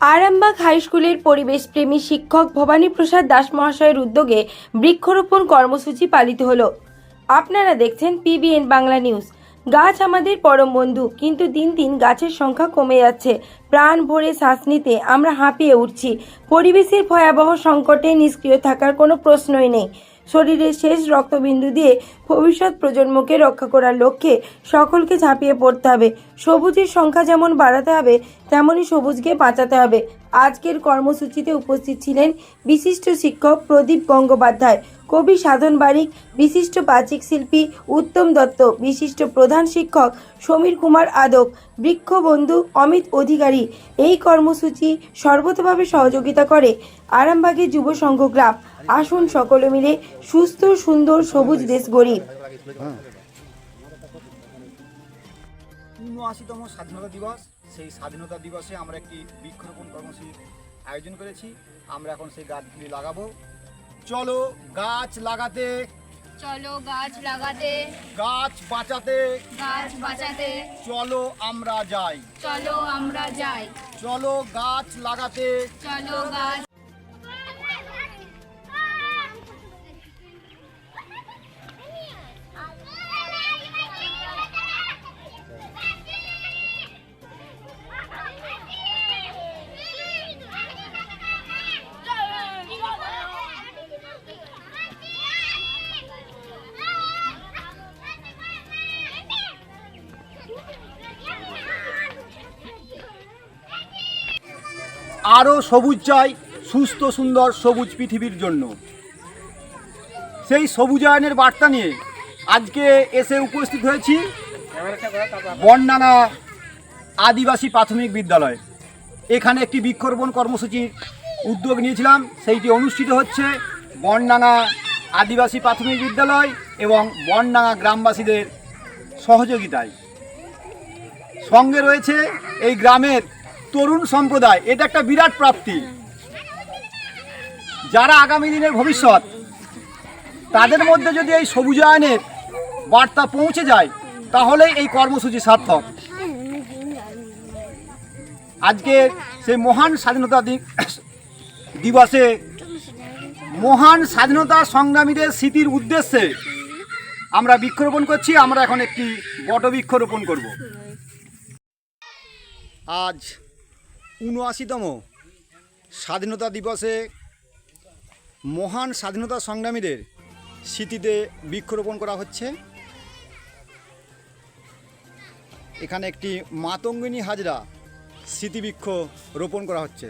Arambagh high স্কুলের পরিবেশপ্রেমী শিক্ষক ভবানী প্রসাদ দাস মহাশয়ের উদ্যোগে বৃক্ষরোপণ কর্মসূচি পালিত হলো। আপনারা দেখছেন পিবিএন বাংলা নিউজ। গাছ আমাদের পরম বন্ধু, কিন্তু দিন দিন গাছের সংখ্যা কমে যাচ্ছে। প্রাণ ভরে শ্বাস নিতে আমরা হাঁপিয়ে উঠছি। পরিবেশের ভয়াবহ সংকটে নিষ্ক্রিয় থাকার কোনো প্রশ্নই নেই। শরীরের শেষ রক্তবিন্দু দিয়ে ভবিষ্যৎ প্রজন্মকে রক্ষা করার লক্ষ্যে সকলকে ঝাঁপিয়ে পড়তে হবে। সবুজের সংখ্যা যেমন বাড়াতে হবে, তেমনই সবুজকে বাঁচাতে হবে। আজকের কর্মসূচিতে উপস্থিত ছিলেন বিশিষ্ট শিক্ষক প্রদীপ গঙ্গোপাধ্যায় কবি সাধন বারিক বিশিষ্ট বাচিক শিল্পী উত্তম দত্ত বিশিষ্ট প্রধান শিক্ষক সমীর কুমার আদক বৃক্ষবন্ধু অমিত অধিকারী। এই কর্মসূচি সর্বতভাবে সহযোগিতা করে আরামবাগের যুব সংঘ গ্রাম। আসুন সকলে মিলে সুস্থ সুন্দর সবুজ দেশ গড়ি। উনআশিতম স্বাধীনতা দিবস। সেই স্বাধীনতা দিবসে আমরা একটি বৃক্ষরোপণ কর্মসূচির আয়োজন করেছি। আমরা এখন সেই গাছগুলি লাগাবো। চলো গাছ লাগাতে। চলো গাছ লাগাতে। গাছ বাঁচাতে। গাছ বাঁচাতে। চলো আমরা যাই। চলো আমরা যাই। চলো গাছ লাগাতে। চলো গাছ আরও সবুজ চাই, সুস্থ, সুন্দর, সবুজ পৃথিবীর জন্য। সেই সবুজায়নের বার্তা নিয়ে আজকে এসে উপস্থিত হয়েছি বন্যানা আদিবাসী প্রাথমিক বিদ্যালয়। এখানে একটি বৃক্ষরোপণ কর্মসূচির উদ্যোগ নিয়েছিলাম। সেইটি অনুষ্ঠিত হচ্ছে বনডাঙ্গা আদিবাসী প্রাথমিক বিদ্যালয় এবং বনডাঙ্গা গ্রামবাসীদের সহযোগিতায়। সঙ্গে রয়েছে এই গ্রামের তরুণ সম্প্রদায়, এটা একটা বিরাট প্রাপ্তি। যারা আগামী দিনের ভবিষ্যৎ, তাদের মধ্যে যদি এই সবুজায়নের বার্তা পৌঁছে যায়, তাহলে এই কর্মসূচি সার্থক। আজকে সেই মহান স্বাধীনতা দিবসে মহান স্বাধীনতা সংগ্রামীদের স্মৃতির উদ্দেশ্যে আমরা বৃক্ষরোপণ করছি, আমরা এখন একটি বটবৃক্ষ রোপণ করব। আজ উনআশিতম স্বাধীনতা দিবসে মহান স্বাধীনতা সংগ্রামীদের স্মৃতিতে বৃক্ষরোপণ করা হচ্ছে। এখানে একটি মাতঙ্গিনী হাজরা স্মৃতিবৃক্ষ রোপণ করা হচ্ছে।